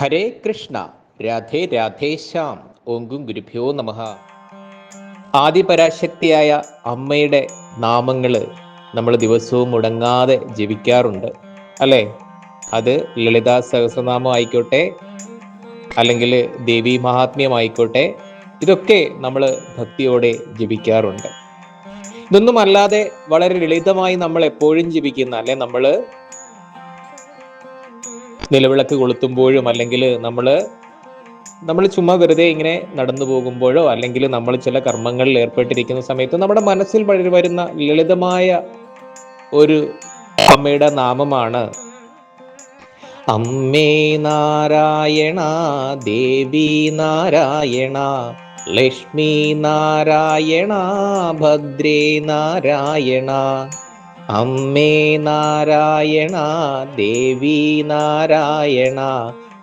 ഹരേ കൃഷ്ണ രാധേ രാധേശ്യാം ഓങ്കും ഗുരുഭ്യോ നമ. ആദിപരാശക്തിയായ അമ്മയുടെ നാമങ്ങൾ നമ്മൾ ദിവസവും മുടങ്ങാതെ ജപിക്കാറുണ്ട്. അല്ലേ? അത് ലളിതാ സഹസ്രനാമം ആയിക്കോട്ടെ അല്ലെങ്കിൽ ദേവി മഹാത്മ്യമായിക്കോട്ടെ ഇതൊക്കെ നമ്മൾ ഭക്തിയോടെ ജപിക്കാറുണ്ട്. ഇതൊന്നും അല്ലാതെ വളരെ ലളിതമായി നമ്മൾ എപ്പോഴും ജപിക്കുന്ന അല്ലെ നമ്മൾ നിലവിളക്ക് കൊളുത്തുമ്പോഴും അല്ലെങ്കിൽ നമ്മൾ നമ്മൾ ചുമ്മാ വെറുതെ ഇങ്ങനെ നടന്നു പോകുമ്പോഴോ അല്ലെങ്കിൽ നമ്മൾ ചില കർമ്മങ്ങളിൽ ഏർപ്പെട്ടിരിക്കുന്ന സമയത്ത് നമ്മുടെ മനസ്സിൽ വരുന്ന ലളിതമായ ഒരു അമ്മയുടെ നാമമാണ് അമ്മേ നാരായണ ദേവി നാരായണ ലക്ഷ്മി നാരായണ ഭദ്രേ നാരായണ. അമ്മേ നാരായണ ദേവി നാരായണ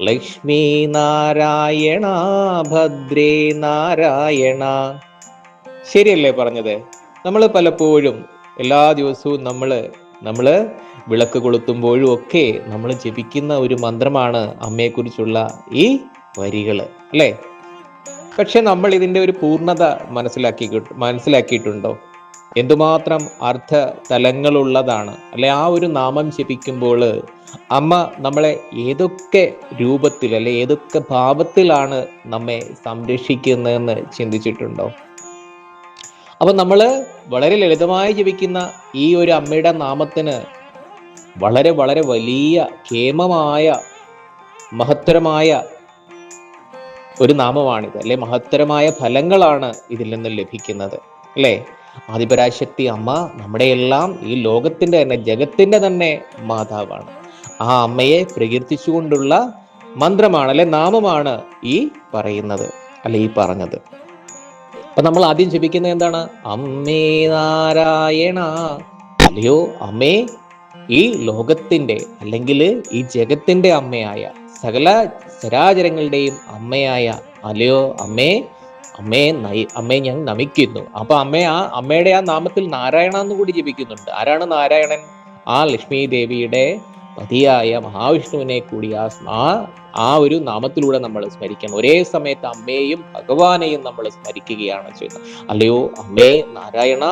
ലക്ഷ്മി നാരായണ ഭദ്രേ നാരായണ. ശരിയല്ലേ പറഞ്ഞത്? നമ്മൾ പലപ്പോഴും എല്ലാ ദിവസവും നമ്മൾ നമ്മൾ വിളക്ക് കൊളുത്തുമ്പോഴും ഒക്കെ നമ്മൾ ജപിക്കുന്ന ഒരു മന്ത്രമാണ് അമ്മയെക്കുറിച്ചുള്ള ഈ വരികൾ അല്ലേ? പക്ഷെ നമ്മൾ ഇതിന്റെ ഒരു പൂർണത മനസ്സിലാക്കി മനസ്സിലാക്കിയിട്ടുണ്ടോ? എന്തുമാത്രം അർത്ഥ തലങ്ങളുള്ളതാണ് അല്ലെ ആ ഒരു നാമം ജപിക്കുമ്പോൾ അമ്മ നമ്മളെ ഏതൊക്കെ രൂപത്തിൽ അല്ലെ ഏതൊക്കെ ഭാവത്തിലാണ് നമ്മെ സംരക്ഷിക്കുന്നതെന്ന് ചിന്തിച്ചിട്ടുണ്ടോ? അപ്പൊ നമ്മൾ വളരെ ലളിതമായി ജപിക്കുന്ന ഈ ഒരു അമ്മയുടെ നാമത്തിന് വളരെ വളരെ വലിയ ക്ഷേമമായ മഹത്തരമായ ഒരു നാമമാണിത്. അല്ലെ മഹത്തരമായ ഫലങ്ങളാണ് ഇതിൽ നിന്ന് ലഭിക്കുന്നത്. അല്ലേ? ആദിപരാശക്തി അമ്മ നമ്മുടെ എല്ലാം ഈ ലോകത്തിന്റെ തന്നെ ജഗത്തിന്റെ തന്നെ മാതാവാണ്. ആ അമ്മയെ പ്രകീർത്തിച്ചുകൊണ്ടുള്ള മന്ത്രമാണ് അല്ലെ നാമമാണ് ഈ പറയുന്നത് അല്ലെ ഈ പറഞ്ഞത്. അപ്പൊ നമ്മൾ ആദ്യം ജപിക്കുന്നത് എന്താണ്? അമ്മേ നാരായണ. അല്ലയോ അമ്മേ ഈ ലോകത്തിന്റെ അല്ലെങ്കിൽ ഈ ജഗത്തിന്റെ അമ്മയായ സകല ചരാചരങ്ങളുടെയും അമ്മയായ അല്ലയോ അമ്മേ അമ്മയെ അമ്മയെ ഞാൻ നമിക്കുന്നു. അപ്പൊ അമ്മ ആ അമ്മയുടെ ആ നാമത്തിൽ നാരായണ എന്ന് കൂടി ജപിക്കുന്നുണ്ട്. ആരാണ് നാരായണൻ? ആ ലക്ഷ്മി ദേവിയുടെ പതിയായ മഹാവിഷ്ണുവിനെ കൂടി ആ ആ ആ ഒരു നാമത്തിലൂടെ നമ്മൾ സ്മരിക്കണം. ഒരേ സമയത്ത് അമ്മയെയും ഭഗവാനെയും നമ്മൾ സ്മരിക്കുകയാണ് ചെയ്യുന്നത്. അല്ലയോ അമ്മേ നാരായണ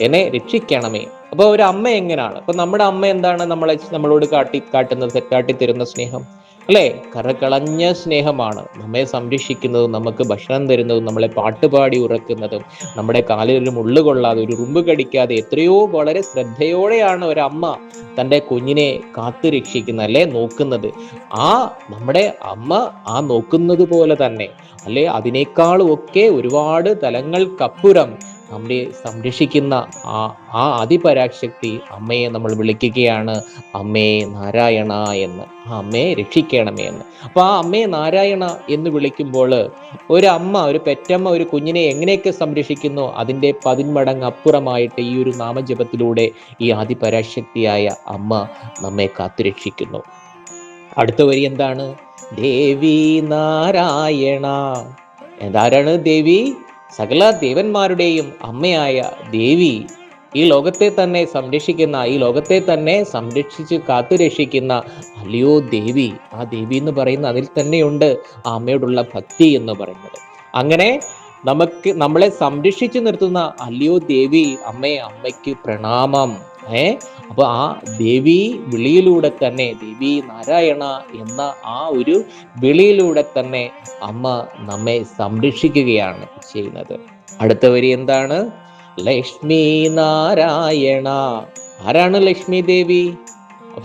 എന്നെ രക്ഷിക്കണമേ. അപ്പൊ ഒരു അമ്മ എങ്ങനെയാണ് അപ്പൊ നമ്മുടെ അമ്മ എന്താണ് നമ്മളെ നമ്മളോട് കാട്ടി കാട്ടുന്നത് കാട്ടിത്തരുന്ന സ്നേഹം? അല്ലേ? കറകളഞ്ഞ സ്നേഹമാണ്. നമ്മെ സംരക്ഷിക്കുന്നതും നമുക്ക് ഭക്ഷണം തരുന്നതും നമ്മളെ പാട്ടുപാടി ഉറക്കുന്നതും നമ്മുടെ കാലിലൊരു മുള്ളു കൊള്ളാതെ ഒരു റുമ്പ് കടിക്കാതെ എത്രയോ വളരെ ശ്രദ്ധയോടെയാണ് ഒരമ്മ തന്റെ കുഞ്ഞിനെ കാത്തു രക്ഷിക്കുന്നത് അല്ലെ? നോക്കുന്നത്. ആ നമ്മുടെ അമ്മ ആ നോക്കുന്നത് പോലെ തന്നെ അല്ലെ? അതിനേക്കാളും ഒക്കെ ഒരുപാട് തലങ്ങൾക്കപ്പുറം നമ്മെ സംരക്ഷിക്കുന്ന ആ ആ അതിപരാശക്തി അമ്മയെ നമ്മൾ വിളിക്കുകയാണ് അമ്മേ നാരായണ എന്ന്. ആ അമ്മയെ രക്ഷിക്കണമേ എന്ന്. അപ്പൊ ആ അമ്മയെ നാരായണ എന്ന് വിളിക്കുമ്പോൾ ഒരു അമ്മ ഒരു പെറ്റമ്മ ഒരു കുഞ്ഞിനെ എങ്ങനെയൊക്കെ സംരക്ഷിക്കുന്നു? അതിന്റെ പതിന്മടങ്ങ് അപ്പുറമായിട്ട് ഈ ഒരു നാമജപത്തിലൂടെ ഈ ആദിപരാശക്തിയായ അമ്മ നമ്മെ കാത്തുരക്ഷിക്കുന്നു. അടുത്ത വരി എന്താണ്? ദേവി നാരായണ എന്താരാണ് ദേവി? സകല ദേവന്മാരുടെയും അമ്മയായ ദേവി ഈ ലോകത്തെ തന്നെ സംരക്ഷിക്കുന്ന ഈ ലോകത്തെ തന്നെ സംരക്ഷിച്ച് കാത്തുരക്ഷിക്കുന്ന അല്ലയോ ദേവി? ആ ദേവി എന്ന് പറയുന്ന അതിൽ തന്നെയുണ്ട് ആ അമ്മയോടുള്ള ഭക്തി എന്ന് പറയുന്നത്. അങ്ങനെ നമുക്ക് നമ്മളെ സംരക്ഷിച്ചു നിർത്തുന്ന അല്ലയോ ദേവി അമ്മയെ അമ്മയ്ക്ക് പ്രണാമം ഏ? അപ്പൊ ആ ദേവി വിളിയിലൂടെ തന്നെ ദേവി നാരായണ എന്ന ആ ഒരു വിളിയിലൂടെ തന്നെ അമ്മ നമ്മെ സംരക്ഷിക്കുകയാണ് ചെയ്യുന്നത്. അടുത്ത വരി എന്താണ്? ലക്ഷ്മി നാരായണ. ആരാണ് ലക്ഷ്മി ദേവി?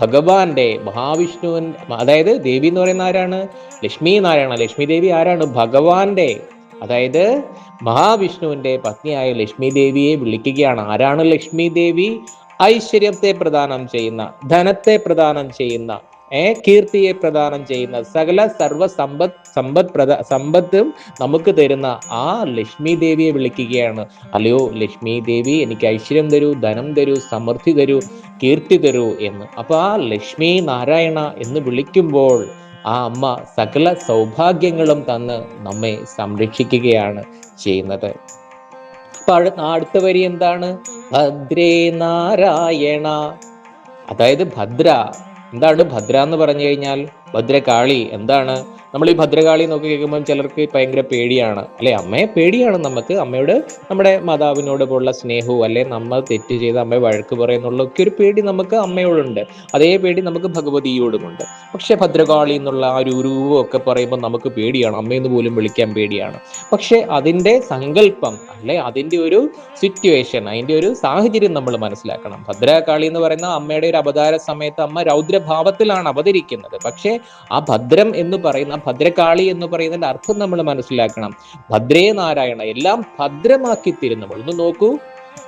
ഭഗവാന്റെ മഹാവിഷ്ണുവൻ അതായത് ദേവി എന്ന് പറയുന്ന ആരാണ്? ലക്ഷ്മി നാരായണ. ലക്ഷ്മി ദേവി ആരാണ്? ഭഗവാന്റെ അതായത് മഹാവിഷ്ണുവിന്റെ പത്നിയായ ലക്ഷ്മി ദേവിയെ വിളിക്കുകയാണ്. ആരാണ് ലക്ഷ്മി ദേവി? ഐശ്വര്യത്തെ പ്രദാനം ചെയ്യുന്ന ധനത്തെ പ്രദാനം ചെയ്യുന്ന ഏ കീർത്തിയെ പ്രദാനം ചെയ്യുന്ന സകല സർവ സമ്പത് സമ്പത് പ്രദ സമ്പത്തും നമുക്ക് തരുന്ന ആ ലക്ഷ്മി ദേവിയെ വിളിക്കുകയാണ്. അല്ലയോ ലക്ഷ്മി ദേവി എനിക്ക് ഐശ്വര്യം തരൂ ധനം തരൂ സമൃദ്ധി തരൂ കീർത്തി തരൂ എന്ന്. അപ്പൊ ആ ലക്ഷ്മി നാരായണ എന്ന് വിളിക്കുമ്പോൾ ആ അമ്മ സകല സൗഭാഗ്യങ്ങളും തന്ന് നമ്മെ സംരക്ഷിക്കുകയാണ് ചെയ്യുന്നത്. അപ്പൊ അടുത്ത വരി എന്താണ്? ഭദ്രേ നാരായണ. അതായത് ഭദ്ര. എന്താണ് ഭദ്ര എന്ന് പറഞ്ഞു കഴിഞ്ഞാൽ? ഭദ്രകാളി. എന്താണ്? നമ്മൾ ഈ ഭദ്രകാളി എന്നൊക്കെ കേൾക്കുമ്പോൾ ചിലർക്ക് ഭയങ്കര പേടിയാണ്. അല്ലെ? അമ്മയെ പേടിയാണ് നമുക്ക്. അമ്മയോട് നമ്മുടെ മാതാവിനോട് പോലുള്ള സ്നേഹവും അല്ലെ നമ്മൾ തെറ്റ് ചെയ്ത് അമ്മയെ വഴക്ക് പറയുന്നുള്ള ഒക്കെ ഒരു പേടി നമുക്ക് അമ്മയോടുണ്ട്. അതേ പേടി നമുക്ക് ഭഗവതിയോടുമുണ്ട്. പക്ഷെ ഭദ്രകാളി എന്നുള്ള ആ ഒരു രൂപമൊക്കെ പറയുമ്പോൾ നമുക്ക് പേടിയാണ്. അമ്മയെന്ന് പോലും വിളിക്കാൻ പേടിയാണ്. പക്ഷെ അതിന്റെ സങ്കല്പം അല്ലെ അതിന്റെ ഒരു സിറ്റുവേഷൻ അതിന്റെ ഒരു സാഹചര്യം നമ്മൾ മനസ്സിലാക്കണം. ഭദ്രകാളി എന്ന് പറയുന്ന അമ്മയുടെ ഒരു അവതാര സമയത്ത് അമ്മ രൗദ്രഭാവത്തിലാണ് അവതരിക്കുന്നത്. പക്ഷേ ആ ഭദ്രം എന്ന് പറയുന്ന ഭദ്രകാളി എന്ന് പറയുന്നതിന്റെ അർത്ഥം നമ്മൾ മനസ്സിലാക്കണം. ഭദ്രേ നാരായണ എല്ലാം ഭദ്രമാക്കി തരുന്നവൾ ഒന്ന് നോക്കൂ.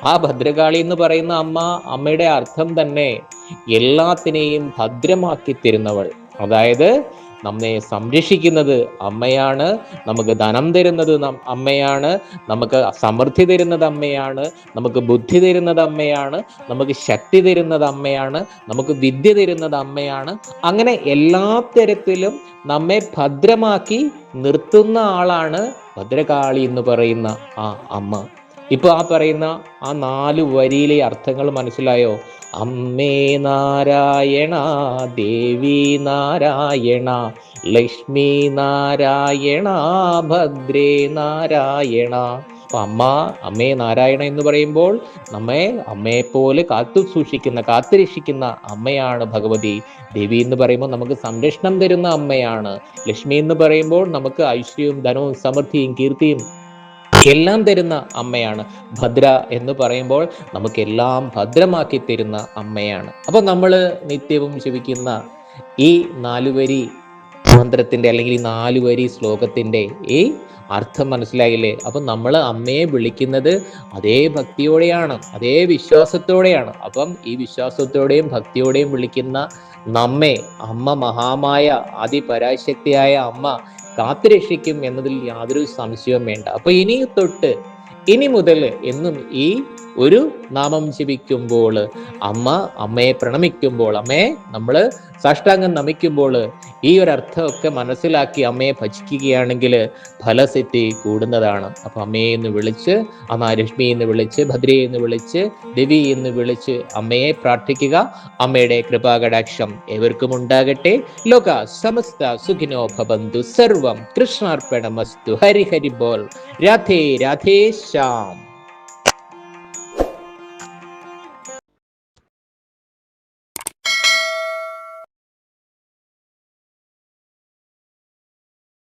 ആ ഭദ്രകാളി എന്ന് പറയുന്ന അമ്മ അമ്മയുടെ അർത്ഥം തന്നെ എല്ലാത്തിനെയും ഭദ്രമാക്കി തരുന്നവൾ. അതായത് നമ്മെ സംരക്ഷിക്കുന്നത് അമ്മയാണ്. നമുക്ക് ധനം തരുന്നത് അമ്മയാണ്. നമുക്ക് സമൃദ്ധി തരുന്നത് അമ്മയാണ്. നമുക്ക് ബുദ്ധി തരുന്നത് അമ്മയാണ്. നമുക്ക് ശക്തി തരുന്നത് അമ്മയാണ്. നമുക്ക് വിദ്യ തരുന്നത് അമ്മയാണ്. അങ്ങനെ എല്ലാ തരത്തിലും നമ്മെ ഭദ്രമാക്കി നിർത്തുന്ന ആളാണ് ഭദ്രകാളി എന്ന് പറയുന്ന ആ അമ്മ. ഇപ്പൊ ആ പറയുന്ന ആ നാല് വരിയിലെ അർത്ഥങ്ങൾ മനസ്സിലായോ? അമ്മേ നാരായണ ദേവി നാരായണ ലക്ഷ്മി നാരായണ ഭദ്രേ നാരായണ. അമ്മ അമ്മേ നാരായണ എന്ന് പറയുമ്പോൾ നമ്മെ അമ്മയെ പോലെ കാത്തു സൂക്ഷിക്കുന്ന കാത്തുരക്ഷിക്കുന്ന അമ്മയാണ് ഭഗവതി. ദേവി എന്ന് പറയുമ്പോൾ നമുക്ക് സംരക്ഷണം തരുന്ന അമ്മയാണ്. ലക്ഷ്മി എന്ന് പറയുമ്പോൾ നമുക്ക് ഐശ്വര്യവും ധനവും സമൃദ്ധിയും കീർത്തിയും എല്ലാം തരുന്ന അമ്മയാണ്. ഭദ്ര എന്ന് പറയുമ്പോൾ നമുക്കെല്ലാം ഭദ്രമാക്കി തരുന്ന അമ്മയാണ്. അപ്പൊ നമ്മൾ നിത്യവും ജപിക്കുന്ന ഈ നാലുവരി മന്ത്രത്തിന്റെ അല്ലെങ്കിൽ ഈ നാലുവരി ശ്ലോകത്തിന്റെ ഈ അർത്ഥം മനസ്സിലായില്ലേ? അപ്പൊ നമ്മൾ അമ്മയെ വിളിക്കുന്നത് അതേ ഭക്തിയോടെയാണ് അതേ വിശ്വാസത്തോടെയാണ്. അപ്പം ഈ വിശ്വാസത്തോടെയും ഭക്തിയോടെയും വിളിക്കുന്ന നമ്മെ അമ്മ മഹാമായ അതിപരാശക്തിയായ അമ്മ കാത്തുരക്ഷിക്കും എന്നതിൽ യാതൊരു സംശയവും വേണ്ട. അപ്പൊ ഇനി തൊട്ട് ഇനി മുതൽ എന്നും ഈ ഒരു നാമം ജപിക്കുമ്പോൾ അമ്മ അമ്മയെ പ്രണമിക്കുമ്പോൾ അമ്മയെ നമ്മൾ സാഷ്ടാംഗം നമിക്കുമ്പോൾ ഈ ഒരു അർത്ഥമൊക്കെ മനസ്സിലാക്കി അമ്മയെ ഭജിക്കുകയാണെങ്കിൽ ഫലസിദ്ധി കൂടുന്നതാണ്. അപ്പൊ അമ്മയെ എന്ന് വിളിച്ച് അമ്മ രശ്മി എന്ന് വിളിച്ച് ഭദ്രയെ എന്ന് വിളിച്ച് ദേവി എന്ന് വിളിച്ച് അമ്മയെ പ്രാർത്ഥിക്കുക. അമ്മയുടെ കൃപാകടാക്ഷം ഏവർക്കും ഉണ്ടാകട്ടെ. ലോക സമസ്ത സുഖിനോ ഭവന്തു. സർവം കൃഷ്ണാർപ്പണമസ്തു. ഹരിഹരി ബോൾ. രാധേ രാധേ ശ്യാം.